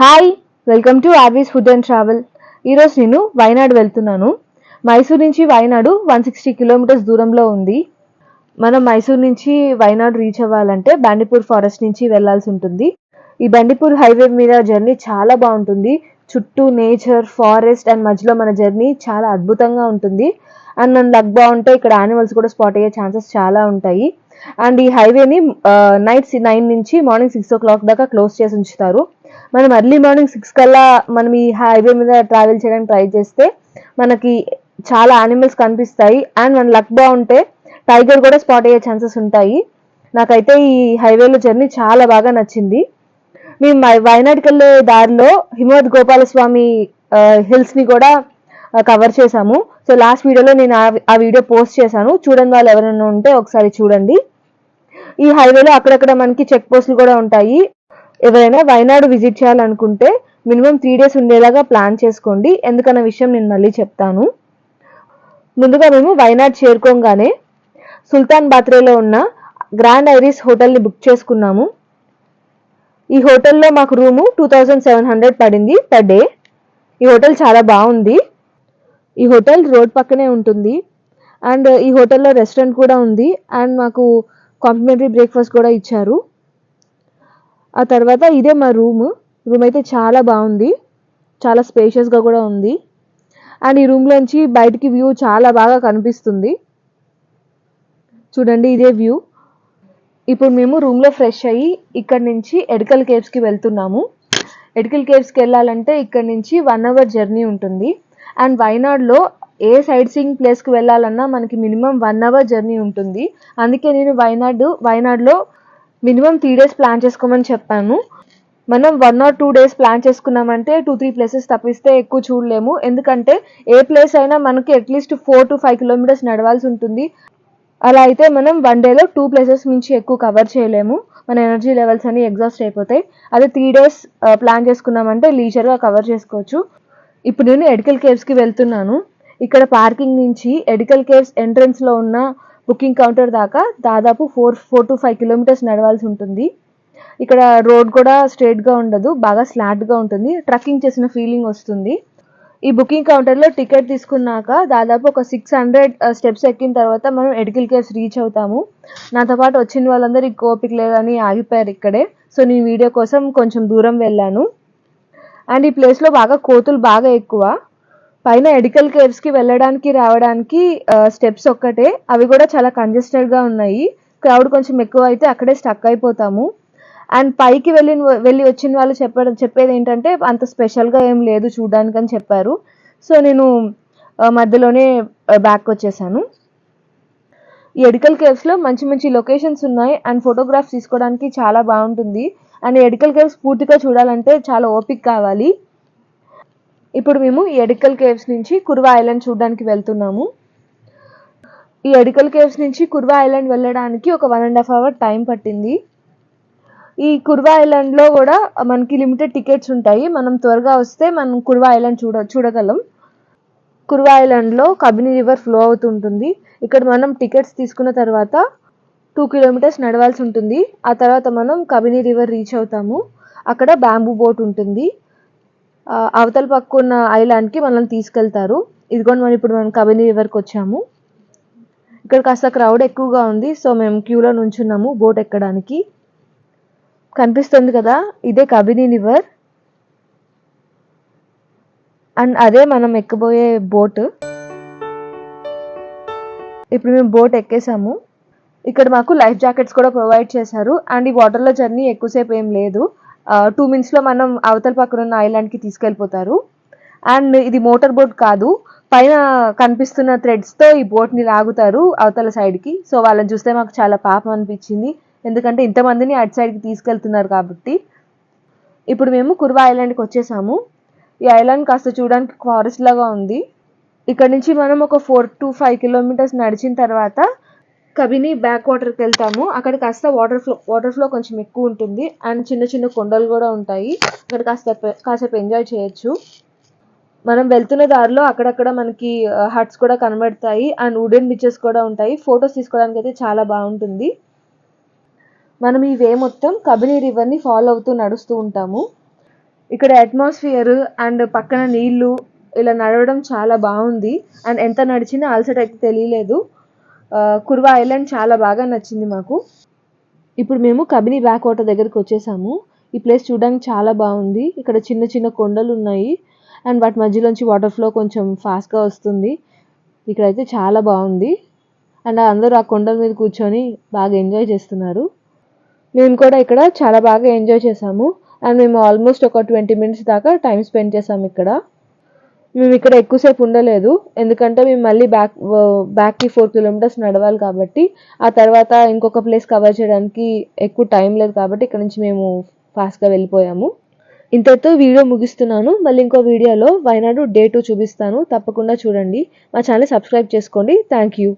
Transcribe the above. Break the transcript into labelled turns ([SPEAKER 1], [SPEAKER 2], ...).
[SPEAKER 1] Hi welcome to RV's food and travel ఈరోజు నేను వైనాడు వెళ్తున్నాను. మైసూర్ నుంచి వైనాడు వన్ సిక్స్టీ కిలోమీటర్స్ దూరంలో ఉంది. మనం మైసూర్ నుంచి వైనాడు రీచ్ అవ్వాలంటే బండిపూర్ ఫారెస్ట్ నుంచి వెళ్ళాల్సి ఉంటుంది. ఈ బండిపూర్ హైవే మీద జర్నీ చాలా బాగుంటుంది. చుట్టూ నేచర్ ఫారెస్ట్ అండ్ మధ్యలో మన జర్నీ చాలా అద్భుతంగా ఉంటుంది. అండ్ నన్ను లక్ బాగుంటే ఇక్కడ యానిమల్స్ కూడా స్పాట్ అయ్యే ఛాన్సెస్ చాలా ఉంటాయి. అండ్ ఈ హైవేని నైట్ నైన్ నుంచి మార్నింగ్ సిక్స్ ఓ క్లాక్ దాకా క్లోజ్ చేసి ఉంచుతారు. మనం ఎర్లీ మార్నింగ్ సిక్స్ కల్లా మనం ఈ హైవే మీద ట్రావెల్ చేయడానికి ట్రై చేస్తే మనకి చాలా యానిమల్స్ కనిపిస్తాయి. అండ్ మన లక్ బాగుంటే టైగర్ కూడా స్పాట్ అయ్యే ఛాన్సెస్ ఉంటాయి. నాకైతే ఈ హైవేలో జర్నీ చాలా బాగా నచ్చింది. మేము వయనాడుకి వెళ్ళే దారిలో హిమవద్ గోపాలస్వామి హిల్స్ని కూడా కవర్ చేశాము. సో లాస్ట్ వీడియోలో నేను ఆ- ఆ వీడియో పోస్ట్ చేశాను. చూడని వాళ్ళు ఎవరైనా ఉంటే ఒకసారి చూడండి. ఈ హైవేలో అక్కడక్కడ మనకి చెక్ పోస్టులు కూడా ఉంటాయి. ఎవరైనా వయనాడు విజిట్ చేయాలనుకుంటే మినిమం త్రీ డేస్ ఉండేలాగా ప్లాన్ చేసుకోండి. ఎందుకన్న విషయం నేను మళ్ళీ చెప్తాను. ముందుగా మేము వయనాడ్ చేరుకోగానే సుల్తాన్ బాత్రేలో ఉన్న గ్రాండ్ ఐరిస్ హోటల్ని బుక్ చేసుకున్నాము. ఈ హోటల్లో మాకు room two thousand seven hundred పడింది పర్ డే ఈ హోటల్ చాలా బాగుంది. ఈ హోటల్ రోడ్ పక్కనే ఉంటుంది. అండ్ ఈ హోటల్లో రెస్టారెంట్ కూడా ఉంది. అండ్ మాకు కాంప్లిమెంటరీ బ్రేక్ఫాస్ట్ కూడా ఇచ్చారు. ఆ తర్వాత ఇదే మా రూమ్. రూమ్ అయితే చాలా బాగుంది. చాలా స్పేషియస్గా కూడా ఉంది. అండ్ ఈ రూమ్లోంచి బయటికి వ్యూ చాలా బాగా కనిపిస్తుంది. చూడండి ఇదే వ్యూ. ఇప్పుడు మేము రూమ్లో ఫ్రెష్ అయ్యి ఇక్కడ నుంచి ఎడికల్ కేవ్స్కి వెళ్తున్నాము. ఎడికల్ కేవ్స్కి వెళ్ళాలంటే ఇక్కడ నుంచి వన్ అవర్ జర్నీ ఉంటుంది. అండ్ వైనాడ్లో ఏ సైడ్ సీయింగ్ ప్లేస్కి వెళ్ళాలన్నా మనకి మినిమం వన్ అవర్ జర్నీ ఉంటుంది. అందుకే నేను వైనాడు వైనాడ్లో మినిమం త్రీ డేస్ ప్లాన్ చేసుకోమని చెప్పాను. మనం one or two days plan చేసుకున్నామంటే టూ త్రీ ప్లేసెస్ తప్పిస్తే ఎక్కువ చూడలేము. ఎందుకంటే ఏ ప్లేస్ అయినా మనకి at least four to five kilometres నడవాల్సి ఉంటుంది. అలా అయితే మనం వన్ డేలో టూ ప్లేసెస్ నుంచి ఎక్కువ కవర్ చేయలేము. మన ఎనర్జీ లెవెల్స్ అన్ని ఎగ్జాస్ట్ అయిపోతాయి. అదే త్రీ డేస్ ప్లాన్ చేసుకున్నామంటే లీజర్గా కవర్ చేసుకోవచ్చు. ఇప్పుడు నేను ఎడికల్ కేవ్స్కి వెళ్తున్నాను. ఇక్కడ పార్కింగ్ నుంచి ఎడికల్ కేవ్స్ ఎంట్రన్స్లో ఉన్న బుకింగ్ కౌంటర్ దాకా దాదాపు four four to five kilometres నడవాల్సి ఉంటుంది. ఇక్కడ రోడ్ కూడా స్ట్రేట్గా ఉండదు బాగా స్లాట్గా ఉంటుంది. ట్రక్కింగ్ చేసిన ఫీలింగ్ వస్తుంది. ఈ బుకింగ్ కౌంటర్లో టికెట్ తీసుకున్నాక దాదాపు ఒక సిక్స్ హండ్రెడ్ స్టెప్స్ ఎక్కిన తర్వాత మనం ఎడికల్ కేవ్స్ రీచ్ అవుతాము. నాతో పాటు వచ్చిన వాళ్ళందరూ ఈ ఓపిక లేదని ఆగిపోయారు ఇక్కడే. సో నేను వీడియో కోసం కొంచెం దూరం వెళ్ళాను. అండ్ ఈ ప్లేస్లో బాగా కోతులు బాగా ఎక్కువ. పైన ఎడికల్ కేవ్స్కి వెళ్ళడానికి రావడానికి స్టెప్స్ ఒక్కటే. అవి కూడా చాలా కంజెస్టెడ్గా ఉన్నాయి. క్రౌడ్ కొంచెం ఎక్కువ అయితే అక్కడే స్టక్ అయిపోతాము. అండ్ పైకి వెళ్ళి వెళ్ళి వచ్చిన వాళ్ళు చెప్పడం చెప్పేది ఏంటంటే అంత స్పెషల్గా ఏం లేదు చూడడానికి అని చెప్పారు. సో నేను మధ్యలోనే బ్యాక్ వచ్చేసాను. ఈ ఎడికల్ కేవ్స్లో మంచి మంచి లొకేషన్స్ ఉన్నాయి. అండ్ ఫోటోగ్రాఫ్స్ తీసుకోవడానికి చాలా బాగుంటుంది. అండ్ ఎడికల్ కేవ్స్ పూర్తిగా చూడాలంటే చాలా ఓపిక కావాలి. ఇప్పుడు మేము ఈ ఎడికల్ కేవ్స్ నుంచి కుర్వా ఐలాండ్ చూడడానికి వెళ్తున్నాము. ఈ ఎడికల్ కేవ్స్ నుంచి కుర్వా ఐలాండ్ వెళ్ళడానికి ఒక one and half hour time పట్టింది. ఈ కుర్వా ఐలాండ్లో కూడా మనకి లిమిటెడ్ టికెట్స్ ఉంటాయి. మనం త్వరగా వస్తే మనం కుర్వా ఐలాండ్ చూడ చూడగలం. కుర్వా ఐలాండ్లో కబిని రివర్ ఫ్లో అవుతుంటుంది. ఇక్కడ మనం టికెట్స్ తీసుకున్న తర్వాత టూ కిలోమీటర్స్ నడవాల్సి ఉంటుంది. ఆ తర్వాత మనం కబిని రివర్ రీచ్ అవుతాము. అక్కడ బ్యాంబూ బోట్ ఉంటుంది. అవతల పక్క ఉన్న ఐలాండ్కి మనల్ని తీసుకెళ్తారు. ఇదిగోండి మనం ఇప్పుడు మనం కబిని రివర్కి వచ్చాము. ఇక్కడ కాస్త క్రౌడ్ ఎక్కువగా ఉంది సో మేము క్యూలో నుంచున్నాము బోట్ ఎక్కడానికి. కనిపిస్తుంది కదా ఇదే కబిని రివర్. అండ్ అదే మనం ఎక్కబోయే బోట్. ఇప్పుడు మేము బోట్ ఎక్కేసాము. ఇక్కడ మాకు లైఫ్ జాకెట్స్ కూడా ప్రొవైడ్ చేశారు. అండ్ ఈ వాటర్లో జర్నీ ఎక్కువసేపు ఏం లేదు. టూ మినిట్స్లో మనం అవతల పక్కన ఉన్న ఐలాండ్కి తీసుకెళ్ళిపోతారు. అండ్ ఇది మోటార్ బోట్ కాదు. పైన కనిపిస్తున్న థ్రెడ్స్తో ఈ బోట్ని లాగుతారు అవతల సైడ్కి సో వాళ్ళని చూస్తే మాకు చాలా పాపం అనిపించింది. ఎందుకంటే ఇంతమందిని అటు సైడ్కి తీసుకెళ్తున్నారు కాబట్టి. ఇప్పుడు మేము కుర్వా ఐలాండ్కి వచ్చేసాము. ఈ ఐలాండ్ కాస్త చూడడానికి ఫారెస్ట్ లాగా ఉంది. ఇక్కడ నుంచి మనం ఒక ఫోర్ టు ఫైవ్ కిలోమీటర్స్ నడిచిన తర్వాత కబిని బ్యాక్ వాటర్కి వెళ్తాము. అక్కడ కాస్త వాటర్ ఫ్లో వాటర్ ఫ్లో కొంచెం ఎక్కువ ఉంటుంది. అండ్ చిన్న చిన్న కొండలు కూడా ఉంటాయి. అక్కడ కాస్త కాసేపు ఎంజాయ్ చేయొచ్చు. మనం వెళ్తున్న దారిలో అక్కడక్కడ మనకి హట్స్ కూడా కనబడతాయి. అండ్ వుడెన్ బిచెస్ కూడా ఉంటాయి. ఫొటోస్ తీసుకోవడానికి అయితే చాలా బాగుంటుంది. మనం ఈ వే మొత్తం కబిని రివర్ని ఫాలో అవుతూ నడుస్తూ ఉంటాము. ఇక్కడ అట్మాస్ఫియర్ అండ్ పక్కన నీళ్ళు ఇలా నడవడం చాలా బాగుంది. అండ్ ఎంత నడిచినా అలసట అయితే తెలియలేదు. కుర్వా ఐలాండ్ చాలా బాగా నచ్చింది మాకు. ఇప్పుడు మేము కబిని బ్యాక్ వాటర్ దగ్గరికి వచ్చేసాము. ఈ ప్లేస్ చూడడానికి చాలా బాగుంది. ఇక్కడ చిన్న చిన్న కొండలు ఉన్నాయి. అండ్ వాటి మధ్యలోంచి వాటర్ ఫ్లో కొంచెం ఫాస్ట్గా వస్తుంది. ఇక్కడైతే చాలా బాగుంది. అండ్ అందరూ ఆ కొండల మీద కూర్చొని బాగా ఎంజాయ్ చేస్తున్నారు. మేము కూడా ఇక్కడ చాలా బాగా ఎంజాయ్ చేసాము. అండ్ మేము ఆల్మోస్ట్ ఒక ట్వంటీ మినిట్స్ దాకా టైం స్పెండ్ చేసాము ఇక్కడ. మేము ఇక్కడ ఎక్కువసేపు ఉండలేదు. ఎందుకంటే మేము మళ్ళీ బ్యాక్ బ్యాక్కి ఫోర్ కిలోమీటర్స్ నడవాలి కాబట్టి ఆ తర్వాత ఇంకొక ప్లేస్ కవర్ చేయడానికి ఎక్కువ టైం లేదు కాబట్టి ఇక్కడ నుంచి మేము ఫాస్ట్గా వెళ్ళిపోయాము. ఇంతటితో వీడియో ముగిస్తున్నాను. మళ్ళీ ఇంకో వీడియోలో వైనాడు డే టూ చూపిస్తాను. తప్పకుండా చూడండి. మా ఛానల్ సబ్స్క్రైబ్ చేసుకోండి. Thank you